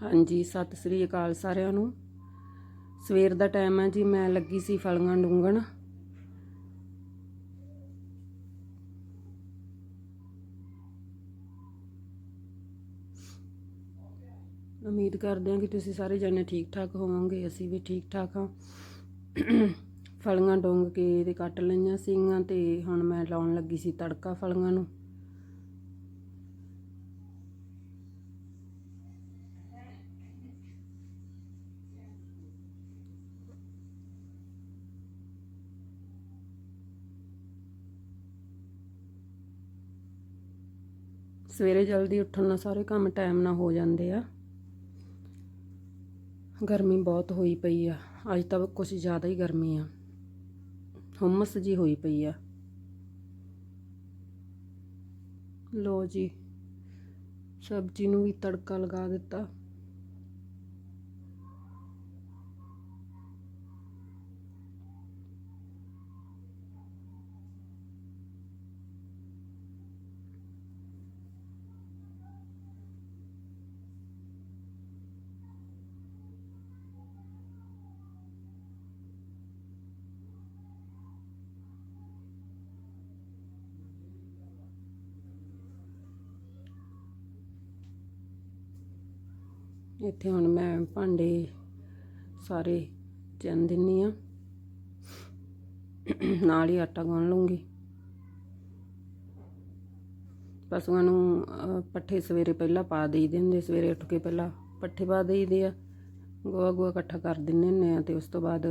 ਹਾਂਜੀ, ਸਤਿ ਸ੍ਰੀ ਅਕਾਲ ਸਾਰਿਆਂ ਨੂੰ। ਸਵੇਰ ਦਾ ਟਾਈਮ ਹੈ ਜੀ, ਮੈਂ ਲੱਗੀ ਸੀ ਫਲੀਆਂ ਡੂੰਗਣ ਉਮੀਦ ਕਰਦੇ ਹਾਂ ਕਿ ਤੁਸੀਂ ਸਾਰੇ ਜਣੇ ਠੀਕ ਠਾਕ ਹੋਵੋਗੇ, ਅਸੀਂ ਵੀ ਠੀਕ ਠਾਕ ਹਾਂ। ਫਲੀਆਂ ਡੋਂਗ ਕੇ ਤੇ ਕੱਟ ਲਈਆਂ ਸੀਗੀਆਂ ਤੇ ਹੁਣ ਮੈਂ ਲਾਉਣ ਲੱਗੀ ਸੀ ਤੜਕਾ ਫਲੀਆਂ ਨੂੰ। ਸਵੇਰੇ ਜਲਦੀ ਉੱਠਣ ਨਾਲ ਸਾਰੇ ਕੰਮ ਟਾਈਮ ਨਾਲ ਹੋ ਜਾਂਦੇ ਆ। ਗਰਮੀ ਬਹੁਤ ਹੋਈ ਪਈ ਆ। ਅੱਜ ਤਾਂ ਕੁਝ ਜ਼ਿਆਦਾ ਹੀ ਗਰਮੀ ਆ। ਹੁਮਸ ਜੀ ਹੋਈ ਪਈ ਆ। ਲੋ ਜੀ, ਸਬਜ਼ੀ ਨੂੰ ਵੀ ਤੜਕਾ ਲਗਾ ਦਿੱਤਾ। ਇੱਥੇ ਹੁਣ ਮੈਂ ਭਾਂਡੇ ਸਾਰੇ ਚੰਨ ਦਿੰਨੀ ਆ। ਨਾਲ ਹੀ ਆਟਾ ਗੁੰਨ ਲੂੰਗੀ ਪਸ਼ੂਆਂ ਨੂੰ ਪੱਠੇ ਸਵੇਰੇ ਪਹਿਲਾਂ ਪਾ ਦੇਈਦੇ ਹੁੰਦੇ, ਸਵੇਰੇ ਉੱਠ ਕੇ ਪਹਿਲਾਂ ਪੱਠੇ ਪਾ ਦੇਈਦੇ ਆ। ਗੋਹਾ ਗੋਹਾ ਇਕੱਠਾ ਕਰ ਦਿੰਨੇ ਹੁੰਨੇ ਆ ਤੇ ਉਸ ਤੋਂ ਬਾਅਦ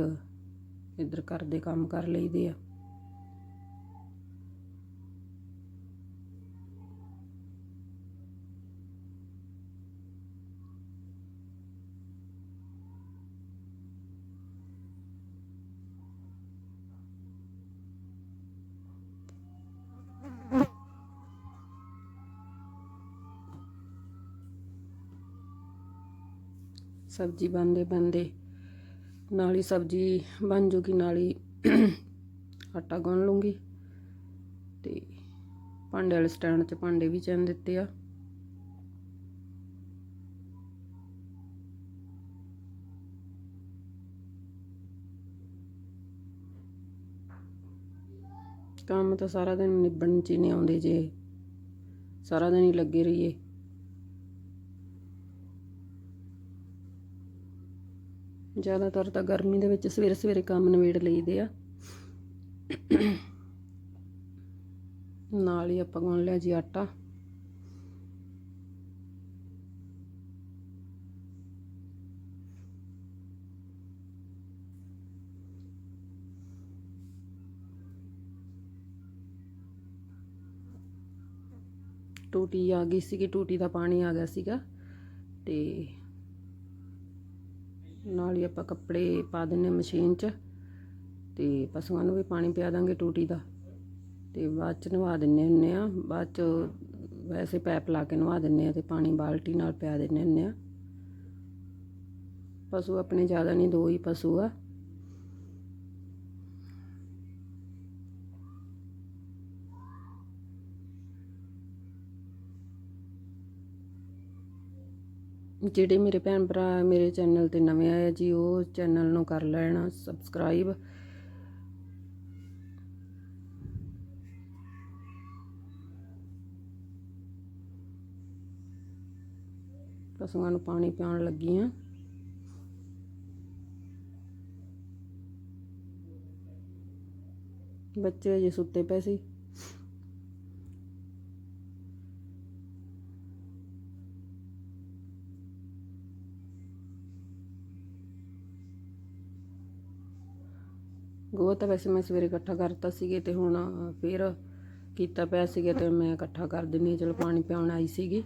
ਇੱਧਰ ਘਰ ਦੇ ਕੰਮ ਕਰ ਲਈਦੇ ਆ। ਸਬਜ਼ੀ ਬਣਦੇ ਬਣਦੇ ਨਾਲ ਹੀ ਸਬਜ਼ੀ ਬਣ ਜੂਗੀ, ਨਾਲ ਹੀ ਆਟਾ ਗੁੰਨ ਲੂੰਗੀ। ਤੇ ਭਾਂਡੇ ਵਾਲੇ ਸਟੈਂਡ 'ਚ ਭਾਂਡੇ ਵੀ ਚੰਨ ਦਿੱਤੇ ਆ। ਕੰਮ ਤਾਂ ਸਾਰਾ ਦਿਨ ਨਿਬੜਨ 'ਚ ਹੀ ਨਹੀਂ ਆਉਂਦੇ ਜੇ। ਸਾਰਾ ਦਿਨ ਹੀ ਲੱਗੇ ਰਹੀਏ। ਜ਼ਿਆਦਾਤਰ ਤਾਂ ਗਰਮੀ ਦੇ ਵਿੱਚ ਸਵੇਰੇ ਸਵੇਰੇ ਕੰਮ ਨਿਬੇੜ ਲਈਦੇ ਆ। ਨਾਲ ਹੀ ਆਪਾਂ ਗੁੰਨ ਲਿਆ ਜੀ ਆਟਾ। ਟੂਟੀ ਆ ਗਈ ਸੀਗੀ, ਟੂਟੀ ਦਾ ਪਾਣੀ ਆ ਗਿਆ ਸੀਗਾ ਤੇ ਨਾਲ ਹੀ ਆਪਾਂ ਕੱਪੜੇ ਪਾ ਦਿੰਨੇ ਮਸ਼ੀਨ 'ਚ ਤੇ ਪਸ਼ੂਆਂ ਨੂੰ ਵੀ ਪਾਣੀ ਪਿਆ ਦਾਂਗੇ ਟੂਟੀ ਦਾ ਤੇ ਬਾਅਦ 'ਚ ਨਵਾ ਦਿੰਨੇ ਹੁੰਨੇ ਆ ਬਾਅਦ 'ਚ ਵੈਸੇ ਪੈਪ ਲਾ ਕੇ ਨਵਾ ਦਿੰਨੇ ਆ ਤੇ ਪਾਣੀ ਬਾਲਟੀ ਨਾਲ ਪਿਆ ਦਿੰਨੇ ਹੁੰਨੇ ਆ ਪਸ਼ੂ ਆਪਣੇ ਜ਼ਿਆਦਾ ਨਹੀਂ, ਦੋ ਹੀ ਪਸ਼ੂ ਆ। ਜਿਹੜੇ ਮੇਰੇ ਭੈਣ ਭਰਾ ਮੇਰੇ ਚੈਨਲ ਤੇ ਨਵੇਂ ਆਏ ਆ ਜੀ, ਉਹ ਚੈਨਲ ਨੂੰ ਕਰ ਲੈਣਾ ਸਬਸਕ੍ਰਾਈਬ ਪਸ਼ੂਆਂ ਨੂੰ ਪਾਣੀ ਪਿਆਉਣ ਲੱਗੀ ਆ ਬੱਚੇ ਅਜੇ ਸੁੱਤੇ ਪਏ ਸੀ ਗੋਹਾ ਤਾਂ ਵੈਸੇ ਮੈਂ ਸਵੇਰੇ ਇਕੱਠਾ ਕਰਤਾ ਸੀਗੇ ਤੇ ਹੁਣ ਫੇਰ ਕੀਤਾ ਪਿਆ ਸੀਗਾ ਤੇ ਮੈਂ ਇਕੱਠਾ ਕਰ ਦਿੰਨੀ ਹਾਂ। ਚਲੋ ਪਾਣੀ ਪਿਆਉਣ ਆਈ ਸੀਗੀ।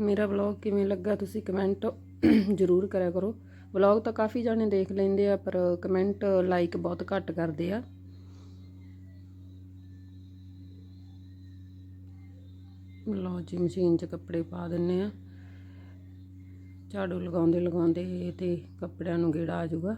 ਮੇਰਾ ਵਲੌਗ ਕਿਵੇਂ ਲੱਗਾ ਤੁਸੀਂ ਕਮੈਂਟ ਜ਼ਰੂਰ ਕਰਿਆ ਕਰੋ। ਵਲੌਗ ਤਾਂ ਕਾਫੀ ਜਾਣੇ ਦੇਖ ਲੈਂਦੇ ਆ, ਪਰ ਕਮੈਂਟ ਲਾਈਕ ਬਹੁਤ ਘੱਟ ਕਰਦੇ ਆ। ਲਓ ਜੀ ਮਸ਼ੀਨ 'ਚ ਕੱਪੜੇ ਪਾ ਦਿੰਨੇ ਆ। ਝਾੜੂ ਲਗਾਉਂਦੇ ਲਗਾਉਂਦੇ ਤੇ ਕੱਪੜਿਆਂ ਨੂੰ ਗੇੜਾ ਆ ਜਾਊਗਾ।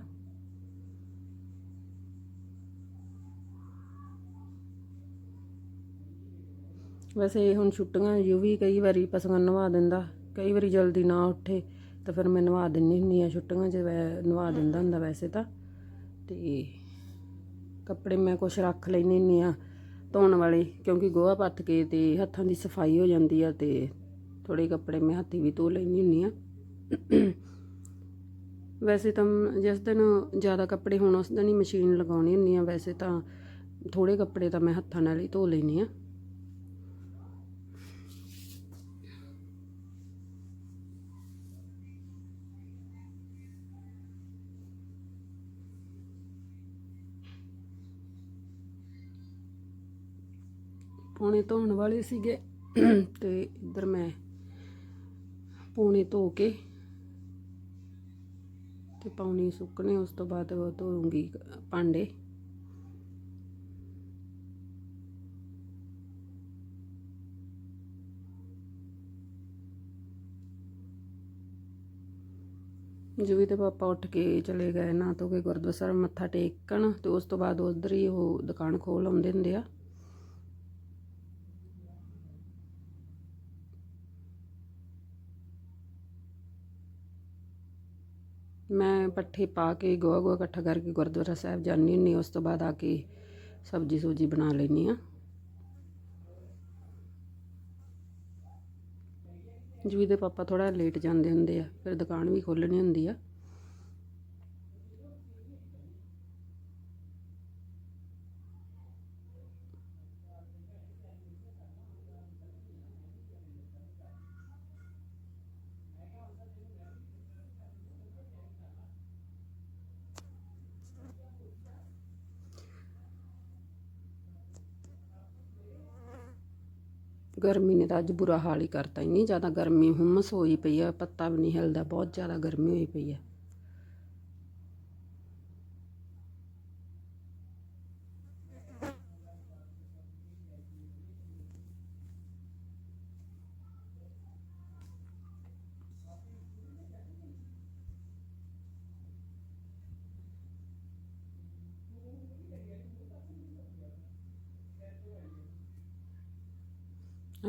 ਵੈਸੇ ਹੁਣ ਛੁੱਟੀਆਂ ਯੂ ਵੀ ਕਈ ਵਾਰੀ ਪਸੰਦ ਨਵਾ ਦਿੰਦਾ, ਕਈ ਵਾਰੀ ਜਲਦੀ ਨਾ ਉੱਠੇ, ਤਾਂ ਫਿਰ ਮੈਂ ਨਵਾ ਦਿੰਨੀ ਹੁੰਨੀ ਆ ਛੁੱਟੀਆਂ 'ਚ ਨਵਾ ਦਿੰਦਾ ਹੁੰਦਾ ਵੈਸੇ ਤਾਂ। ਤੇ ਕੱਪੜੇ ਮੈਂ ਕੁਛ ਰੱਖ ਲੈਣੀ ਹੁੰਨੀ ਆ ਧੋਣ ਵਾਲੇ, ਕਿਉਂਕਿ ਗੋਹਾ ਪੱਥ ਕੇ ਤੇ ਹੱਥਾਂ ਦੀ ਸਫ਼ਾਈ ਹੋ ਜਾਂਦੀ ਆ ਤੇ ਥੋੜੇ ਕੱਪੜੇ ਮੈਂ ਹੱਥੀ ਵੀ ਧੋ ਲੈਣੀ ਹੁੰਨੀ ਆ ਵੈਸੇ ਤਾਂ ਜਿਸ ਦਿਨ ਜ਼ਿਆਦਾ ਕੱਪੜੇ ਹੋਣ, ਉਸ ਦਿਨ ਹੀ ਮਸ਼ੀਨ ਲਗਾਉਣੀ ਹੁੰਨੀ ਆ ਵੈਸੇ ਤਾਂ ਥੋੜੇ ਕੱਪੜੇ ਤਾਂ ਮੈਂ ਹੱਥਾਂ ਨਾਲ ਹੀ ਧੋ ਲੈਣੀ ਆ ਪੌਣੇ ਧੋਣ ਵਾਲੇ ਸੀਗੇ ਤੇ ਇੱਧਰ ਮੈਂ ਪੌਣੇ ਧੋ ਕੇ ਤੇ ਪਾਉਣੀ ਸੁੱਕਣੇ, ਉਸ ਤੋਂ ਬਾਅਦ ਉਹ ਧੋਉਂਗੀ ਭਾਂਡੇ। ਜਿਵੇਂ ਤੇ ਪਾਪਾ ਉੱਠ ਕੇ ਚਲੇ ਗਏ ਨਾ ਧੋ ਕੇ ਗੁਰਦੁਆਰਾ ਸਾਹਿਬ, ਮੱਥਾ ਟੇਕਣ ਤੇ ਉਸ ਤੋਂ ਬਾਅਦ ਉਧਰ ਹੀ ਉਹ ਦੁਕਾਨ ਖੋਲ ਆਉਂਦੇ ਹੁੰਦੇ ਆ ਮੈਂ ਪੱਠੇ ਪਾ ਕੇ ਗੋਹਾ ਗੋਹਾ ਇਕੱਠਾ ਕਰਕੇ ਗੁਰਦੁਆਰਾ ਸਾਹਿਬ ਜਾਂਦੀ ਹੁੰਦੀ ਉਸ ਤੋਂ ਬਾਅਦ ਆ ਕੇ ਸਬਜੀ ਸੂਜੀ ਬਣਾ ਲੈਂਦੀ ਆ ਜੂਈ ਦੇ ਪਾਪਾ ਥੋੜਾ ਲੇਟ ਜਾਂਦੇ ਹੁੰਦੇ ਆ, ਫਿਰ ਦੁਕਾਨ ਵੀ ਖੋਲਣੀ ਹੁੰਦੀ ਆ। ਗਰਮੀ ਨੇ ਤਾਂ ਅੱਜ ਬੁਰਾ ਹਾਲ ਹੀ ਕਰਤਾ। ਇੰਨੀ ਜ਼ਿਆਦਾ ਗਰਮੀ, ਹੁੰਮਸ ਹੋਈ ਪਈ ਆ, ਪੱਤਾ ਵੀ ਨਹੀਂ ਹਿਲਦਾ, ਬਹੁਤ ਜ਼ਿਆਦਾ ਗਰਮੀ ਹੋਈ ਪਈ ਹੈ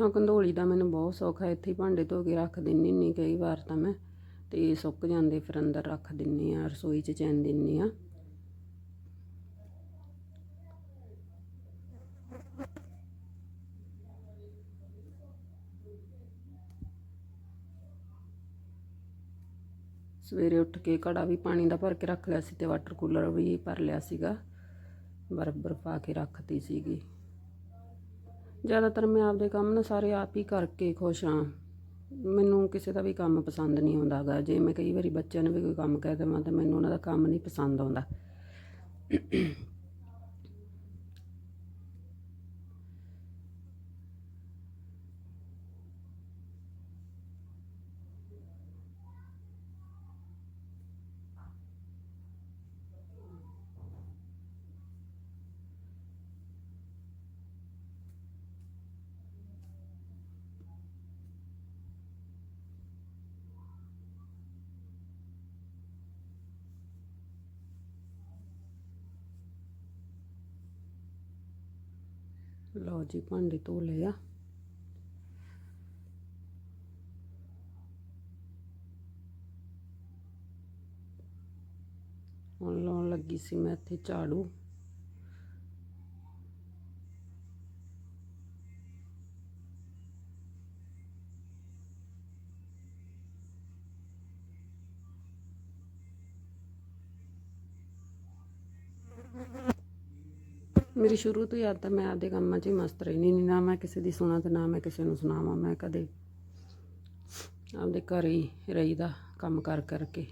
ਹਾਂ, ਕੰਧੋਲੀ ਦਾ ਮੈਨੂੰ ਬਹੁਤ ਸੌਖ ਹੈ। ਇੱਥੇ ਹੀ ਭਾਂਡੇ ਧੋ ਕੇ ਰੱਖ ਦਿੰਨੀ ਹੁੰਨੀ ਕਈ ਵਾਰ ਤਾਂ ਮੈਂ। ਤੇ ਸੁੱਕ ਜਾਂਦੇ ਫਿਰ ਅੰਦਰ ਰੱਖ ਦਿੰਨੀ ਆ ਰਸੋਈ 'ਚ ਚੈਨ ਦਿੰਨੀ ਆ ਸਵੇਰੇ ਉੱਠ ਕੇ ਘੜਾ ਵੀ ਪਾਣੀ ਦਾ ਭਰ ਕੇ ਰੱਖ ਲਿਆ ਸੀ ਤੇ ਵਾਟਰ ਕੂਲਰ ਵੀ ਭਰ ਲਿਆ ਸੀਗਾ। ਬਰਫ ਬਰਫ ਪਾ ਕੇ ਰੱਖਤੀ ਸੀਗੀ। ਜ਼ਿਆਦਾਤਰ ਮੈਂ ਆਪਦੇ ਕੰਮ ਨਾ ਸਾਰੇ ਆਪ ਹੀ ਕਰਕੇ ਖੁਸ਼ ਹਾਂ। ਮੈਨੂੰ ਕਿਸੇ ਦਾ ਵੀ ਕੰਮ ਪਸੰਦ ਨਹੀਂ ਆਉਂਦਾ ਗਾ ਜੇ ਮੈਂ ਕਈ ਵਾਰੀ ਬੱਚਿਆਂ ਨੂੰ ਵੀ ਕੋਈ ਕੰਮ ਕਹਿ ਦੇਵਾਂ, ਤਾਂ ਮੈਨੂੰ ਉਹਨਾਂ ਦਾ ਕੰਮ ਨਹੀਂ ਪਸੰਦ ਆਉਂਦਾ। ਲਓ ਜੀ ਭਾਂਡੇ ਧੋ ਲਏ ਆ। ਹੁਣ ਲਾਉਣ ਲੱਗੀ ਸੀ ਮੈਂ ਇੱਥੇ ਝਾੜੂ। ਮੇਰੀ ਸ਼ੁਰੂ ਤੋਂ ਹੀ ਆਦਤ ਹੈ, ਮੈਂ ਆਪਦੇ ਕੰਮਾਂ 'ਚ ਹੀ ਮਸਤ ਰਹਿੰਦੀ ਨਹੀਂ, ਨਾ ਮੈਂ ਕਿਸੇ ਦੀ ਸੁਣਾ ਤੇ ਨਾ ਮੈਂ ਕਿਸੇ ਨੂੰ ਸੁਣਾਵਾਂ, ਮੈਂ ਕਦੇ ਆਪਦੇ ਘਰ ਹੀ ਰਹੀਦਾ ਕੰਮ ਕਰ ਕਰਕੇ।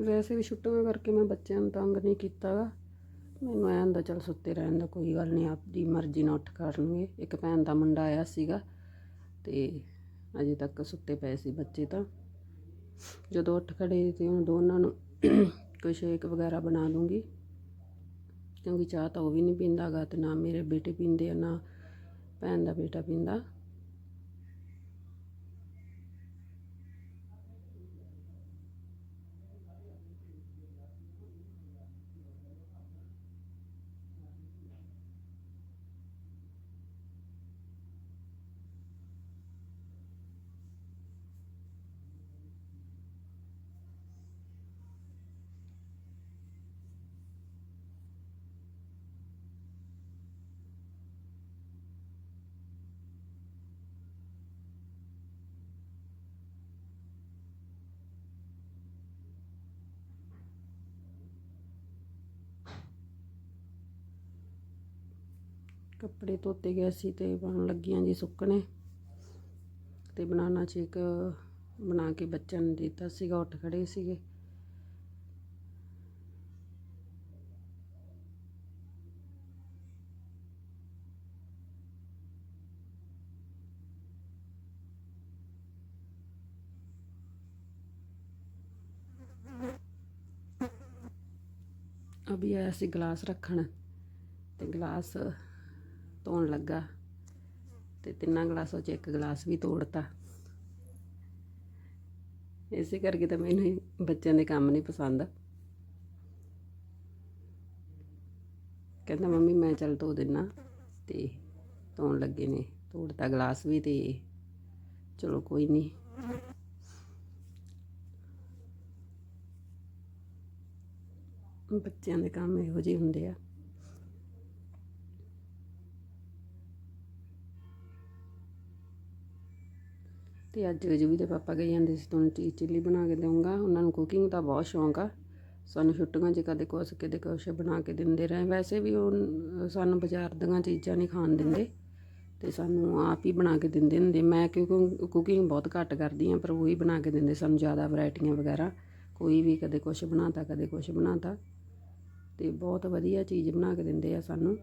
ਵੈਸੇ ਵੀ ਛੁੱਟੀਆਂ ਕਰਕੇ ਮੈਂ ਬੱਚਿਆਂ ਨੂੰ ਤੰਗ ਨਹੀਂ ਕੀਤਾ ਗਾ ਮੈਨੂੰ ਐਂ ਹੁੰਦਾ, ਚਲ ਸੁੱਤੇ ਰਹਿਣ ਦਾ ਕੋਈ ਗੱਲ ਨਹੀਂ, ਆਪਦੀ ਮਰਜ਼ੀ ਨਾਲ ਉੱਠ ਕਰਨਗੇ ਇੱਕ ਭੈਣ ਦਾ ਮੁੰਡਾ ਆਇਆ ਸੀਗਾ ਤੇ ਅਜੇ ਤੱਕ ਸੁੱਤੇ ਪਏ ਸੀ ਬੱਚੇ ਤਾਂ। ਜਦੋਂ ਉੱਠ ਖੜੇ ਤੇ ਉਹ ਦੋਨਾਂ ਨੂੰ ਕੋਈ ਸ਼ੇਕ ਵਗੈਰਾ ਬਣਾ ਲੂੰਗੀ। ਕਿਉਂਕਿ ਚਾਹ ਤਾਂ ਉਹ ਵੀ ਨਹੀਂ ਪੀਂਦਾ ਗਾ ਤੇ ਨਾ ਮੇਰੇ ਬੇਟੇ ਪੀਂਦੇ ਆ, ਨਾ ਭੈਣ ਦਾ ਬੇਟਾ ਪੀਂਦਾ। ਕੱਪੜੇ ਧੋਤੇ ਗਏ ਸੀ ਤੇ ਪਾਉਣ ਲੱਗੀਆਂ ਜੀ ਸੁੱਕਣੇ। ਤੇ ਬਨਾਨਾ ਸ਼ੇਕ ਬਣਾ ਕੇ ਬੱਚਿਆਂ ਨੂੰ ਦਿੱਤਾ ਸੀਗਾ, ਉੱਠ ਖੜੇ ਸੀਗੇ। ਅਭੀ ਆਇਆ ਸੀ ਗਲਾਸ ਰੱਖਣ ਤੇ ਗਲਾਸ ਧੋਣ ਲੱਗਾ ਤੇ ਤਿੰਨਾਂ ਗਲਾਸਾਂ 'ਚ ਇੱਕ ਗਲਾਸ ਵੀ ਤੋੜਤਾ। ਇਸੇ ਕਰਕੇ ਤਾਂ ਮੈਨੂੰ ਬੱਚਿਆਂ ਦੇ ਕੰਮ ਨਹੀਂ ਪਸੰਦ। ਕਹਿੰਦਾ, ਮੰਮੀ, ਮੈਂ ਚੱਲ ਧੋ ਦਿੰਨਾ। ਤੇ ਧੋਣ ਲੱਗੇ ਨੇ। ਤੋੜਤਾ ਗਲਾਸ ਵੀ ਤੇ ਚਲੋ ਕੋਈ ਨਹੀਂ ਬੱਚਿਆਂ ਦੇ ਕੰਮ ਇਹੋ ਜਿਹੇ ਹੁੰਦੇ ਆ। ਤੇ ਅੱਜ ਜੁਵੀ ਦੇ ਪਾਪਾ ਗਏ ਜਾਂਦੇ ਸੀ, ਤੁਹਾਨੂੰ ਚੀਜ਼ ਚਿੱਲੀ ਬਣਾ ਕੇ ਦੇਵਾਂਗਾ ਉਹਨਾਂ ਨੂੰ ਕੁਕਿੰਗ ਦਾ ਬਹੁਤ ਸ਼ੌਂਕ ਆ। ਸਾਨੂੰ ਛੁੱਟੀਆਂ 'ਚ ਕਦੇ ਕੁਛ ਕਦੇ ਕੁਛ ਬਣਾ ਕੇ ਦਿੰਦੇ ਰਹੇ। ਵੈਸੇ ਵੀ ਉਹ, ਸਾਨੂੰ ਬਾਜ਼ਾਰ ਦੀਆਂ ਚੀਜ਼ਾਂ ਨਹੀਂ ਖਾਣ ਦਿੰਦੇ ਤੇ ਸਾਨੂੰ ਆਪ ਹੀ ਬਣਾ ਕੇ ਦਿੰਦੇ ਹੁੰਦੇ। ਮੈਂ ਕਿਉਂਕਿ ਕੁਕਿੰਗ ਬਹੁਤ ਘੱਟ ਕਰਦੀ ਆ ਪਰ ਉਹ ਹੀ ਬਣਾ ਕੇ ਦਿੰਦੇ। ਸਾਨੂੰ ਜ਼ਿਆਦਾ ਵੈਰਾਈਟੀਆਂ ਵਗੈਰਾ, ਕੋਈ ਵੀ ਕਦੇ ਕੁਛ ਬਣਾਤਾ, ਕਦੇ ਕੁਛ ਬਣਾਤਾ। ਤੇ ਬਹੁਤ ਵਧੀਆ ਚੀਜ਼ ਬਣਾ ਕੇ ਦਿੰਦੇ ਆ ਸਾਨੂੰ।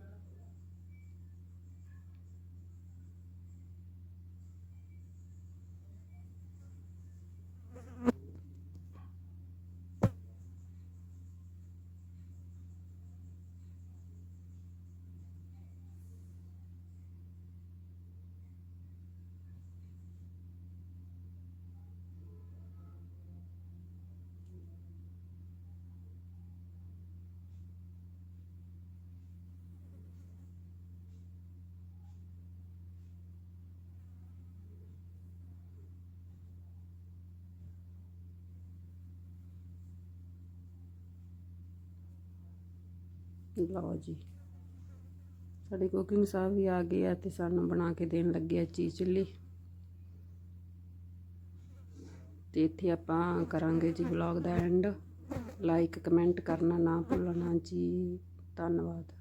ਲਓ ਜੀ। ਸਾਡੇ ਕੁਕਿੰਗ ਸਾਹਿਬ ਵੀ ਆ ਗਏ ਆ ਤੇ ਸਾਨੂੰ ਬਣਾ ਕੇ ਦੇਣ ਲੱਗੇ ਆ ਚੀਜ਼ ਚਿੱਲੀ। ਤੇ ਇੱਥੇ ਆਪਾਂ ਕਰਾਂਗੇ ਜੀ ਵਲੌਗ ਦਾ ਐਂਡ ਲਾਈਕ ਕਮੈਂਟ ਕਰਨਾ ਨਾ ਭੁੱਲਣਾ ਜੀ। ਧੰਨਵਾਦ।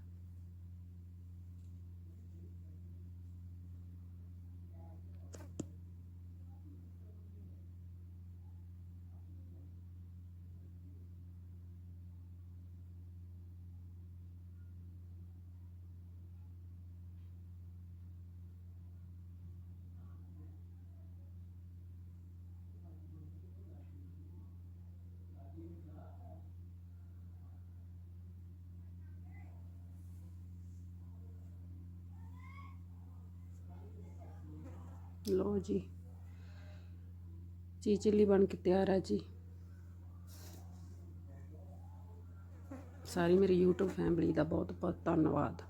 ਲਓ ਜੀ। ਚੀਜ਼ ਚਿੱਲੀ ਬਣ ਕੇ ਤਿਆਰ ਹੈ ਜੀ। ਸਾਰੀ ਮੇਰੀ YouTube ਫੈਮਿਲੀ ਦਾ ਬਹੁਤ ਬਹੁਤ ਧੰਨਵਾਦ।